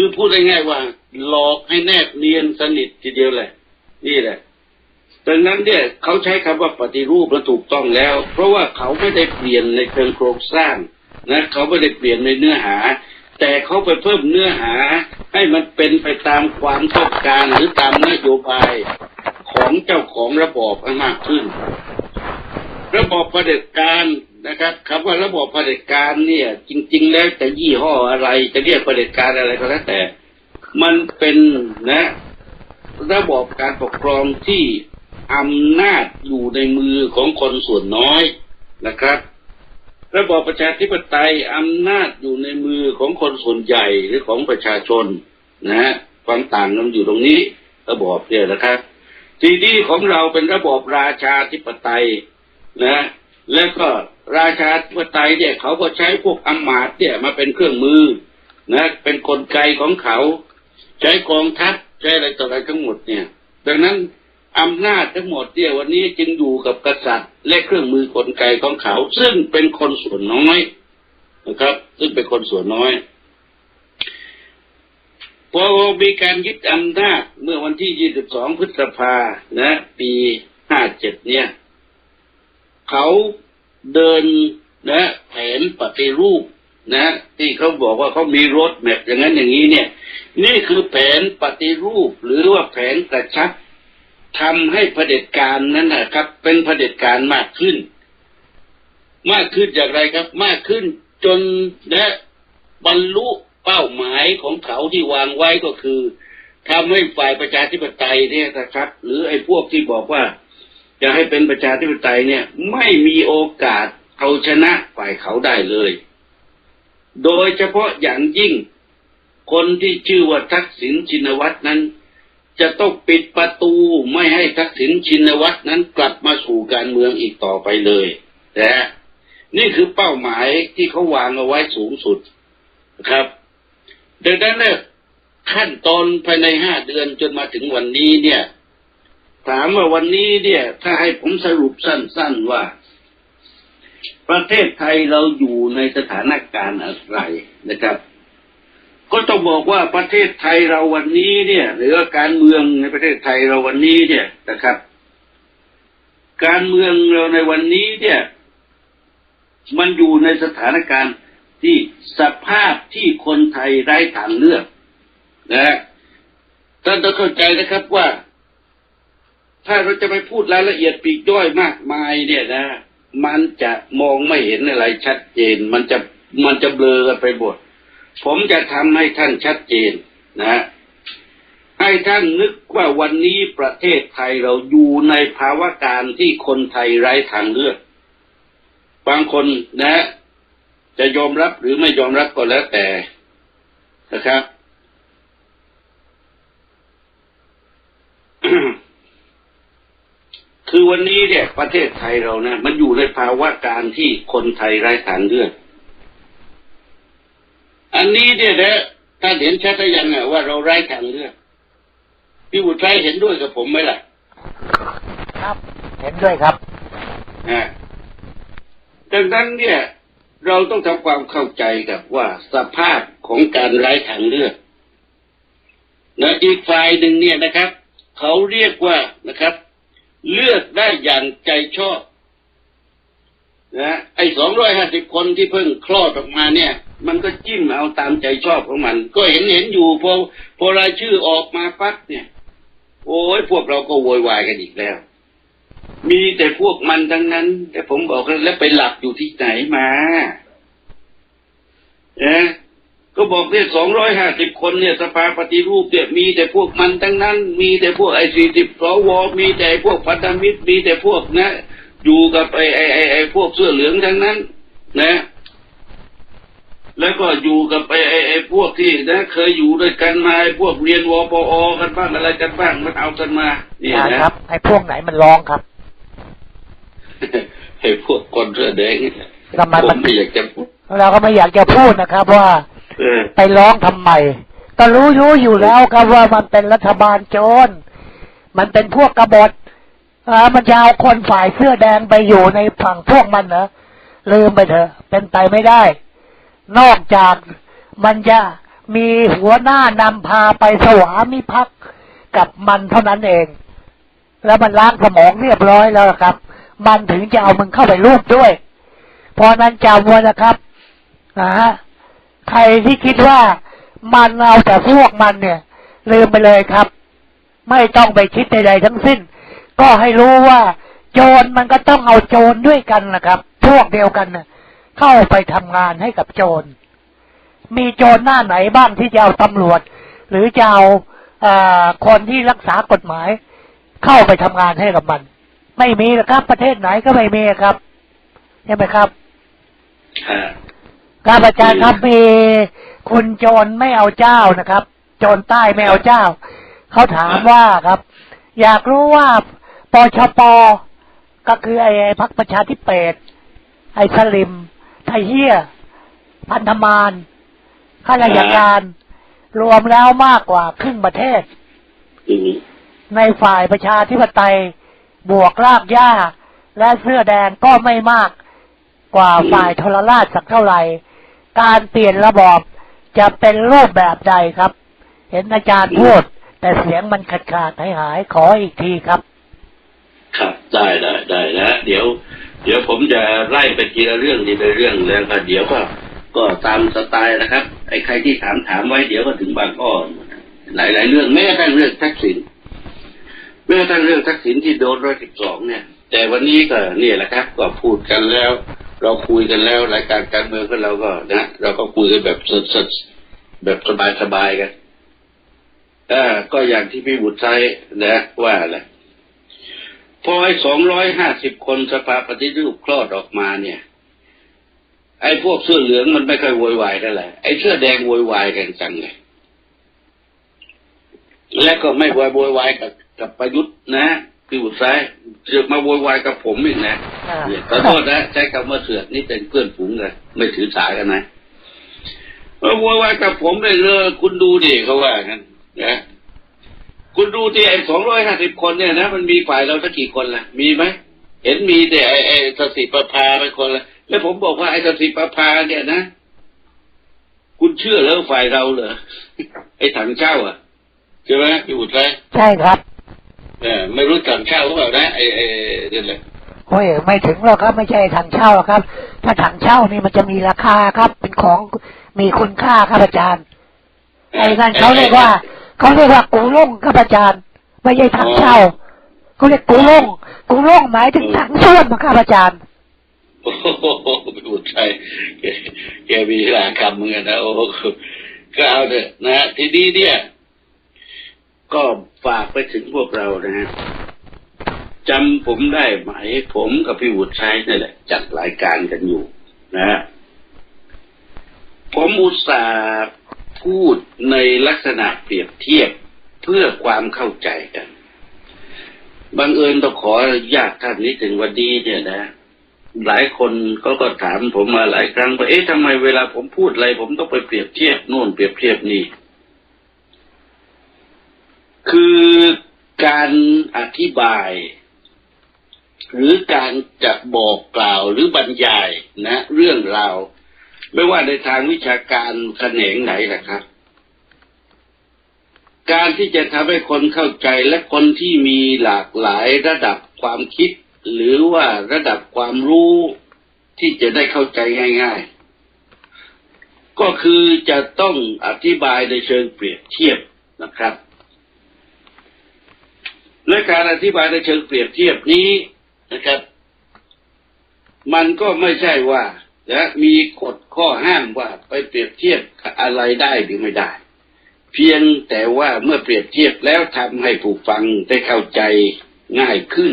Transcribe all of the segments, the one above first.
คือพูดง่ายๆว่า หลอกให้แนบเนียนสนิททีเดียวแหละ นี่แหละดังนั้นเนี่ยเขาใช้คำว่าปฏิรูปและถูกต้องแล้ว เพราะว่าเขาไม่ได้เปลี่ยนในเชิงโครงสร้างนะเขาไม่ได้เปลี่ยนในเนื้อหา แต่เขาไปเพิ่มเนื้อหา ให้มันเป็นไปตามความต้องการหรือตามนโยบายของเจ้าของระบอบให้มากขึ้น ระบอบเด็จการ นะครับคำว่าระบบเผด็จการเนี่ย จริง ๆ แล้วจะยี่ห้ออะไรจะเรียกเผด็จการอะไรก็แล้วแต่ มันเป็นนะ ระบบการปกครองที่อำนาจอยู่ในมือของคนส่วนน้อยนะครับ ระบอบประชาธิปไตยอำนาจอยู่ในมือของคนส่วนใหญ่หรือของประชาชนนะฮะความต่างกันอยู่ตรงนี้ ระบอบเนี่ยนะครับทีนี้ของเราเป็นระบอบราชาธิปไตยนะ แล้วก็ราชาธิปไตยเนี่ยเขาก็ใช้พวกอำมาตย์เนี่ยมาเป็นเครื่องมือนะเป็นนกลไกของเขา ใช้กองทัพใช้อะไรต่ออะไรทั้งหมดเนี่ย ดังนั้นอำนาจทั้งหมดเนี่ยวันนี้จึงอยู่กับกษัตริย์ และเครื่องมือกลไกของเขา ซึ่งเป็นคนส่วนน้อยนะครับ ซึ่งเป็นคนส่วนน้อยพอมีการยึดอำนาจเมื่อวันที่ 22 พฤษภานะ ปี 57 เนี่ย เขาเดินนะแผนปฏิรูปนะที่เขาบอกว่าเขามีรถแมพอย่างนั้นอย่างนี้เนี่ย นี่คือแผนปฏิรูป หรือว่าแผนกระชับทำให้เผด็จการนั้นนะครับ เป็นเผด็จการมากขึ้น มากขึ้นจากไรครับ มากขึ้นจนนะบรรลุเป้าหมายของเขาที่วางไว้ก็คือทำให้ฝ่ายประชาธิปไตยเนี่ยนะครับ หรือไอ้พวกที่บอกว่า จะให้เป็นประชาธิปไตยเนี่ย ไม่มีโอกาสเอาชนะฝ่ายเขาได้เลย โดยเฉพาะอย่างยิ่ง คนที่ชื่อว่าทักษิณชินวัตรนั้น จะต้องปิดประตูไม่ให้ทักษิณชินวัตรนั้นกลับมาสู่การเมืองอีกต่อไปเลยนะนี่คือเป้าหมายที่เขาวางเอาไว้สูงสุดนะครับ ดังนั้นขั้นตอนภายในห้าเดือนจนมาถึงวันนี้เนี่ย ถามว่าวันนี้เนี่ย ถ้าให้ผมสรุปสั้น ๆว่า ประเทศไทยเราอยู่ในสถานการณ์อะไรนะครับ ก็ต้องบอกว่าประเทศไทยเราวันนี้เนี่ย หรือว่าการเมืองในประเทศไทยเราวันนี้เนี่ยนะครับ การเมืองเราในวันนี้เนี่ย มันอยู่ในสถานการณ์ที่สภาพที่คนไทยไร้ทางเลือกนะฮะท่านต้องเข้าใจนะครับว่า ถ้าเราจะไปพูดรายละเอียดปีกย่อยมากมายเนี่ยนะ มันจะมองไม่เห็นอะไรชัดเจน มันจะมันจะเบลอกันไปหมดผมจะทำให้ท่านชัดเจนนะ ให้ท่านนึกว่าวันนี้ประเทศไทยเราอยู่ในภาวะการที่คนไทยไร้ทางเลือก บางคนนะ จะยอมรับหรือไม่ยอมรับก็แล้วแต่นะครับ คือ วันนี้เนี่ย ประเทศไทยเรานะมันอยู่ในภาวะการที่คนไทยไร้ทางเลือกอันนี้เนี่ยนะท่านเห็นชัดหรือยังอะว่าเราไร้ทางเลือกพี่บุตรชัยเห็นด้วยกับผมไหมล่ะ ครับ เห็นด้วยครับนะดังนั้นเนี่ย เราต้องทำความเข้าใจกับว่าสภาพของการไร้ทางเลือกนะอีกฝ่ายหนึ่งเนี่ยนะครับ เขาเรียกว่านะครับ เลือกได้อย่างใจชอบนะไอ้สองร้อยห้าสิบคนที่เพิ่งคลอดออกมาเนี่ย มันก็จิ้มเอาตามใจชอบของมัน ก็เห็นเห็นอยู่พอพอรายชื่อออกมาปั๊บเนี่ย โอ้ยพวกเราก็โวยวายกันอีกแล้ว มีแต่พวกมันทั้งนั้น แต่ผมบอกแล้วไปหลับอยู่ที่ไหนมาเอ๊ะ ก็บอกเนี่ยสองร้อยห้าสิบคนเนี่ยสภาปฏิรูปเนี่ยมีแต่พวกมันทั้งนั้น มีแต่พวกไอ้สี่สิบสวมีแต่ไอ้พวกพันธมิตรมีแต่พวกนะ อยู่กับไอ้ไอ้ไอ้ไอ้พวกเสื้อเหลืองทั้งนั้น นะ แล้วก็อยู่กับไอ้ไอ้ไอ้พวกที่นะ เคยอยู่ด้วยกันมาไอ้พวกเรียนวปอกันบ้างอะไรกันบ้างมันเอากันมา เนี่ยอ่านะครับไอ้พวกไหนมันร้องครับไอ้พวกคนเสื้อแดงนี่แหละทำไมผมันมไม่อยากจะพูดเราก็ไม่อยากจะพูดนะครับว่าเออ ไปร้องทำไม ก็รู้รู้อยู่แล้วครับว่ามันเป็นรัฐบาลโจร มันเป็นพวกกบฏอ่ามันจะเอาคนฝ่ายเสื้อแดงไปอยู่ในฝั่งพวกมันเหรอลืมไปเถอะ เป็นไปไม่ได้ นอกจากมันจะมีหัวหน้านำพาไปสวามิภักดิ์กับมันเท่านั้นเอง แล้วมันล้างสมองเรียบร้อยแล้วครับ มันถึงจะเอามึงเข้าไปรูปด้วย เพราะนั้นจำไว้นะครับนะฮะ ใครที่คิดว่ามันเอาแต่พวกมันเนี่ย ลืมไปเลยครับ ไม่ต้องไปคิดใดๆทั้งสิ้น ก็ให้รู้ว่าโจรมันก็ต้องเอาโจรด้วยกันนะครับ พวกเดียวกันนะเข้าไปทำงานให้กับโจร มีโจรหน้าไหนบ้างที่จะเอาตำรวจ หรือจะเอาอคนที่รักษากฎหมาย เข้าไปทำงานให้กับมัน ไม่มีหรอกครับ ประเทศไหนก็ไม่มีครับใช่ไหมครับ ครับ อาจารย์ครับมีคุณโจรไม่เอาเจ้านะครับ โจรใต้ไม่เอาเจ้า เขาถามว่าครับ อยากรู้ว่าปชปก็คือไอ้ไอ้พักประชาธิเปตไอ้สลิม ไทยเฮียพันธมานข้าราชการ รวมแล้วมากกว่าครึ่งประเทศอืมในฝ่ายประชาธิปไตยบวกรากหญ้าและเสื้อแดงก็ไม่มากกว่าฝ่ายทรราชสักเท่าไหร่ การเปลี่ยนระบอบจะเป็นรูปแบบใดครับ เห็นอาจารย์พูด แต่เสียงมันขาดขาดหายหายขออีกทีครับ ครับได้ได้ได้นะเดี๋ยว เดี๋ยวผมจะไล่ไปทีละเรื่องทีละเรื่องแล้วก็เดี๋ยวก็ก็ตามสไตล์นะครับ ไอ้ใครที่ถามถามไว้เดี๋ยวก็ถึงบางอ้อหลายหลายเรื่องแม้กระทั่งเรื่องทักษิณแม้กระทั่งเรื่องทักษิณที่โดนร้อยสิบสองเนี่ย แต่วันนี้ก็เนี่ยแหละครับ ก็พูดกันแล้ว เราคุยกันแล้วรายการการเมืองของเราก็นะเราก็คุยกันแบบสดๆแบบสบายๆกันอ่าก็อย่างที่พี่บุตรใชัยนะว่าแหละพอไอ้สองร้อยห้าสิบคนสภาปฏิรูปคลอดออกมาเนี่ย ไอ้พวกเสื้อเหลืองมันไม่ค่อยโวยวายเท่าไหร่ไอ้เสื้อแดงโวยวายกันจังเลยและก็ไม่โวยวโวยวายกับกับประยุทธ์นะ พี่บุตรซ้ายเสือกมาโวยวายกับผมอีกนะอ่าเนี่ยขอโทษนะใช้คำว่าเสือกนี่เป็นเพื่อนฝูงเลยไม่ถือสากันนะมาโวยวายกับผมเลยเลยคุณดูดิเขาว่ากันนะคุณดูที่ไอ้สองร้อยห้าสิบคนเนี่ยนะมันมีฝ่ายเราสักกี่คนล่ะ มีไหมเห็นมีแต่ไอ้ไอ้สสิประภาเป็นคนละแล้วผมบอกว่าไอ้สสิประภาเนี่ยนะคุณเชื่อแล้วฝ่ายเราเหรอไอ้ถังเช่าอะใช่ไหมพี่บุตรไรใช่ครับ เออไม่รู้ถังเช่าหรือเปล่านะไอ้ไอ้นี่แหละโอ้ยไม่ถึงหรอกครับ ไม่ใช่ถังเช่าหรอกครับ ถ้าถังเช่านี่มันจะมีราคาครับ เป็นของมีคุณค่าครับอาจารย์ไอ้นั่นเขาเรียกว่าเขาเรียกว่ากูล่งครับอาจารย์ ไม่ใช่ถังเช่าเขาเรียกกูล่งกูล่งหมายถึงถังส้วมครับอาจารย์โอ้โหพี่บุตรชัยแกแกมีหลายคำเหมือนกันนะโอ้โหก็เอาเถอะนะทีนี้เนี่ย ก็ฝากไปถึงพวกเรานะฮะจำผมได้ไหม ผมกับพี่วุฒิชัยนี่แหละ จัดรายการกันอยู่นะฮะผมอุตส่าห์พูดในลักษณะเปรียบเทียบเพื่อความเข้าใจกันบังเอิญต้องขออนุญาตท่านนี้ถึงวันนี้เนี่ยนะ หลายคนเขาก็ถามผมมาหลายครั้งว่าเอ๊ะทำไมเวลาผมพูดอะไร ผมต้องไปเปรียบเทียบโน่นเปรียบเทียบนี่ คือการอธิบาย หรือการจะบอกกล่าวหรือบรรยายนะ เรื่องราวไม่ว่าในทางวิชาการแขนงไหนนะครับ การที่จะทำให้คนเข้าใจและคนที่มีหลากหลายระดับความคิด หรือว่าระดับความรู้ที่จะได้เข้าใจง่าย ๆ ก็คือจะต้องอธิบายในเชิงเปรียบเทียบนะครับ และการอธิบายในเชิงเปรียบเทียบนี้นะครับ มันก็ไม่ใช่ว่านะมีกฎข้อห้ามว่าไปเปรียบเทียบอะไรได้หรือไม่ได้ เพียงแต่ว่าเมื่อเปรียบเทียบแล้วทำให้ผู้ฟังได้เข้าใจง่ายขึ้น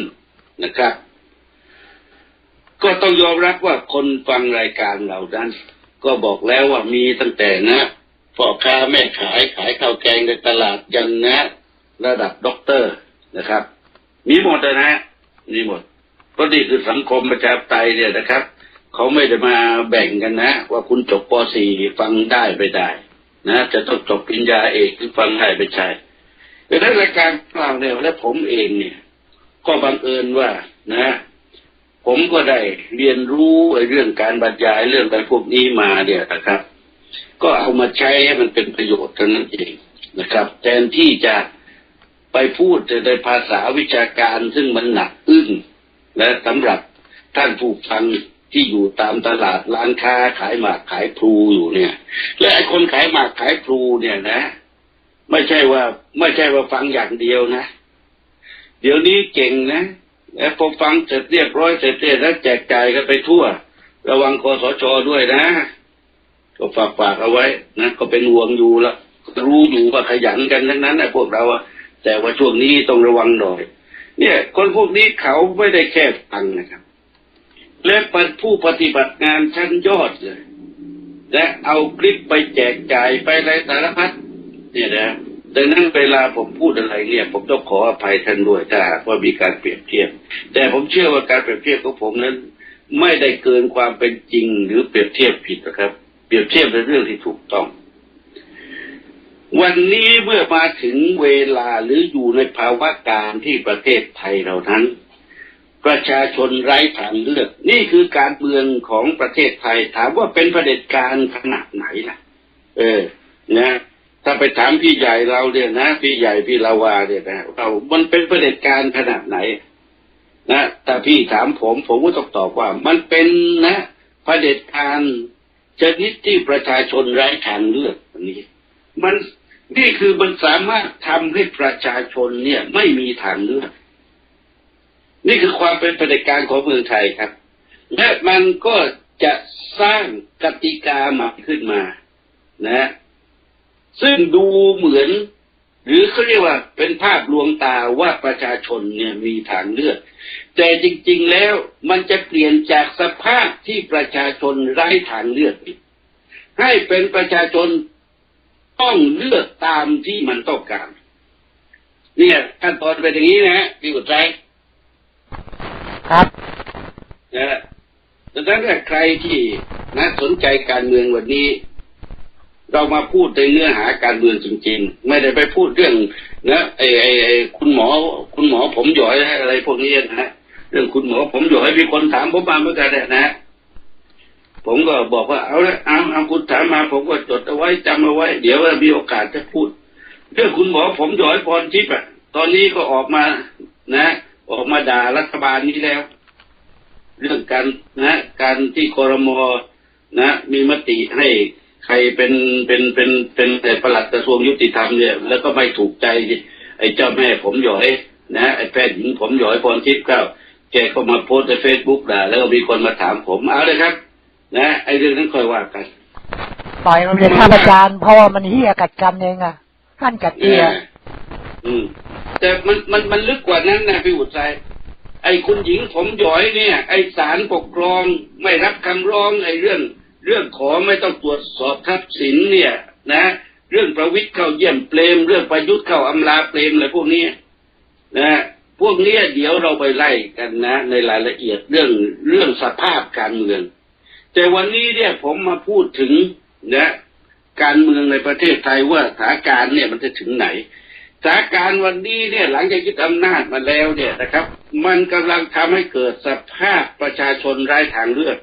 นะครับ ก็ต้องยอมรับว่าคนฟังรายการเหล่านั้น ก็บอกแล้วว่ามีตั้งแต่นะพ่อค้าแม่ขายขายข้าวแกงในตลาดยันนะ ระดับด็อกเตอร์ นะครับ มีหมดเลยนะมีหมดเพราะนี่คือสังคมประชาธิปไตยเนี่ยนะครับเขาไม่ได้มาแบ่งกันนะ ว่าคุณจบป .4 ฟังได้ไม่ได้ นะ จะต้องจบปริญญาเอกถึงฟังได้ไม่ใช่แต่ในรายการกล่าวเนี่ยและผมเองเนี่ย ก็บังเอิญว่านะ ผมก็ได้เรียนรู้ไอ้เรื่องการบรรยายเรื่องอะไรพวกนี้มาเนี่ยนะครับ ก็เอามาใช้ให้มันเป็นประโยชน์เท่านั้นเองนะครับ แทนที่จะ ไปพูดในภาษาวิชาการซึ่งมันหนักอึ้งและสำหรับท่านผู้ฟังที่อยู่ตามตลาดร้านค้าขายหมากขายพลูอยู่เนี่ย และไอ้คนขายหมากขายพลูเนี่ยนะ ไม่ใช่ว่า ไม่ใช่ว่าฟังอย่างเดียวนะ เดี๋ยวนี้เก่งนะแล้วพอฟังเสร็จเรียบร้อยเสร็จเรียบแล้วแจกจ่ายกันไปทั่ว ระวังคอสชด้วยนะ ก็ฝากฝากเอาไว้นะก็เป็นห่วงอยู่แล้วรู้อยู่ว่าขยันกันทั้งนั้นนะพวกเราอะ แต่ว่าช่วงนี้ต้องระวังหน่อย เนี่ย คนพวกนี้เขาไม่ได้แค่ฟังนะครับ และเป็นผู้ปฏิบัติงานชั้นยอดเลย และเอาคลิปไปแจกจ่ายไปอะไรสารพัดเนี่ยนะดังนั้นเวลาผมพูดอะไรเนี่ยผมต้องขออภัยท่านด้วยถ้าหากว่ามีการเปรียบเทียบ แต่ผมเชื่อว่าการเปรียบเทียบของผมนั้น ไม่ได้เกินความเป็นจริงหรือเปรียบเทียบผิดนะครับ เปรียบเทียบในเรื่องที่ถูกต้อง วันนี้เมื่อมาถึงเวลาหรืออยู่ในภาวะการที่ประเทศไทยเรานั้น ประชาชนไร้ทางเลือก นี่คือการเมืองของประเทศไทย ถามว่าเป็นประเด็จการขนาดไหนล่ะ เออ นะ ถ้าไปถามพี่ใหญ่เราเนี่ยนะพี่ใหญ่พี่ลาวาเนี่ยนะเรามันเป็นประเด็จการขนาดไหน นะแต่พี่ถามผมผมก็ต้องตอบว่า มันเป็นนะเด็จการชนิดที่ประชาชนไร้ทางเลือกอันนี้ มัน นี่คือมันสามารถทำให้ประชาชนเนี่ย ไม่มีทางเลือก นี่คือความเป็นเผด็จการของเมืองไทยครับ และมันก็จะสร้างกติกาใหม่ขึ้นมา นะ ซึ่งดูเหมือน หรือเขาเรียกว่าเป็นภาพลวงตาว่าประชาชนเนี่ยมีทางเลือก แต่จริง ๆ แล้วมันจะเปลี่ยนจากสภาพที่ประชาชนไร้ทางเลือกให้เป็นประชาชน ต้องเลือกตามที่มันต้องการ เนี่ยขั้นตอนเป็นอย่างนี้นะฮะพี่อุทัยครับนะฮะดังนั้นถ้าใครที่นะสนใจการเมืองวันนี้ เรามาพูดในเนื้อหาการเมืองจริงๆ ไม่ได้ไปพูดเรื่องนะไอ้ไอ้ไอ้คุณหมอ คุณหมอผมหยอยอะไรพวกนี้นะฮะเรื่องคุณหมอผมหยอยมีคนถามผมมาเหมือนกันเนี่ยนะ ผมก็บอกว่าเอาละเอาเอาคุณถามมา ผมก็จดเอาไว้จำเอาไว้ เดี๋ยวมีโอกาสจะพูดเรื่องคุณหมอผมหยอยพรทิพย์อะ ตอนนี้ก็ออกมานะ ออกมาด่ารัฐบาลนี้แล้ว เรื่องการนะ การที่คอรมอนะ มีมติให้ใครเป็นเป็นเป็นเป็นแต่ประหลัดกระทรวงยุติธรรมเนี่ย แล้วก็ไม่ถูกใจ ไอ้เจ้าแม่ผมหยอยนะไอ้แพทย์หญิงผมหยอยพรทิพย์ก็แกก็มาโพสต์ในเฟซบุ๊กด่าแล้วก็มีคนมาถามผมเอาเลยครับ นะไอ้เรื่องนั้นค่อยว่ากันปล่อยมันเป็นข้าราชการเพราะว่ามันเฮียกัดกันเองอะท่านกัดเอียอืม แต่มันมันมันลึกกว่านั้นนะพี่อุทัยไอ้คุณหญิงผมหยอยเนี่ย ไอ้ศาลปกครองไม่รับคำร้องไอ้เรื่อง เรื่องขอไม่ต้องตรวจสอบทรัพย์สินเนี่ย นะ เรื่องประวิตรเข้าเยี่ยมเปรมเรื่องประยุทธ์เข้าอำลาเปรมอะไรพวกนี้นะพวกเนี้ยเดี๋ยวเราไปไล่กันนะ ในรายละเอียดเรื่องเรื่องสภาพการเมือง แต่วันนี้เนี่ยผมมาพูดถึงนะการเมืองในประเทศไทยว่าสถานการณ์เนี่ยมันจะถึงไหนสถานการณ์วันนี้เนี่ยหลังจากยึดอำนาจมาแล้วเนี่ยนะครับ มันกำลังทำให้เกิดสภาพประชาชนไร้ทางเลือก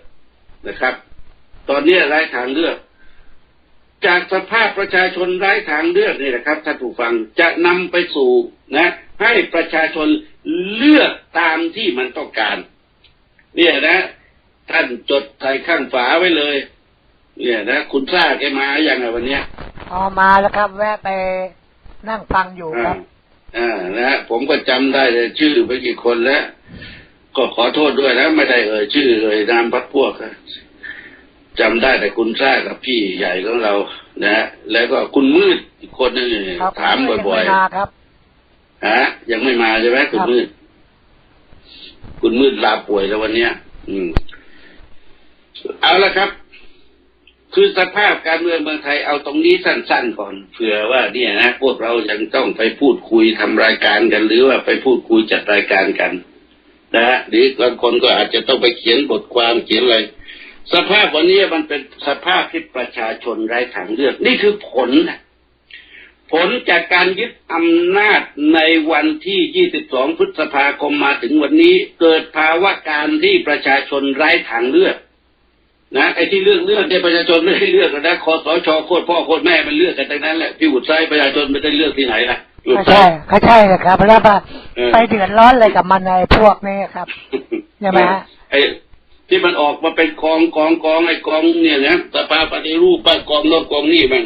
นะครับ ตอนนี้ไร้ทางเลือก จากสภาพประชาชนไร้ทางเลือกนี่นะครับท่านผู้ฟังจะนำไปสู่นะ ให้ประชาชนเลือกตามที่มันต้องการ เนี่ยนะ ท่านจดใส่ข้างฝาไว้เลย เนี่ยนะคุณทราบแกมาอย่างไรวันเนี้ยอ๋อมาแล้วครับ แวะไปนั่งฟังอยู่คอ่ารับอ่านะฮะผมก็จำได้เลยชื่อไปกี่คนแล้ว ก็ขอโทษด้วยนะไม่ได้เอ่ยชื่อเอ่ยนามพักพวกอะจำได้แต่คุณทราบกับพี่ใหญ่ของเรา นะฮะแล้วก็คุณมืดอีกคนนึงเนี่ยครับถามบ่อยงไมาครับๆฮะยังไม่มาใช่ไหมคุณครับมืด คุณมืดลาป่วยแล้ววันเนี้ย อืม เอาละครับ คือสภาพการเมืองเมืองไทยเอาตรงนี้สั้นๆก่อนเผื่อว่า เนี่ยนะพวกเรายังต้องไปพูดคุยทำรายการกัน หรือว่าไปพูดคุยจัดรายการกัน นะฮะหรือบางคนก็อาจจะต้องไปเขียนบทความเขียนอะไรสภาพวันนี้มันเป็นสภาพที่ประชาชนไร้ทางเลือก นี่คือผลนะผลจากการยึดอำนาจในวันที่ 22 พฤษภาคมมาถึงวันนี้ เกิดภาวะการที่ประชาชนไร้ทางเลือก นะไอ้ที่เลือกเลือกเนี่ยประชาชนไม่ได้เลือกกันนะคอสชโคตรพ่อโคตรแม่มันเลือกกันทั้งนั้นแหละพี่อุดไซประชาชนไม่ได้เลือกที่ไหนล่ะอุดก็ไซใช่ก็ใช่นะครับแล้วก็เออไปเดือดร้อนเลยกับมันในพวกนี้ครับใช่ไหมฮะไอ้ที่มันออกมาเป็นกองกองกองไอ้กองเนี่ยนะสภาปฏิรูปบ้านกองโน้นกองนี่มัน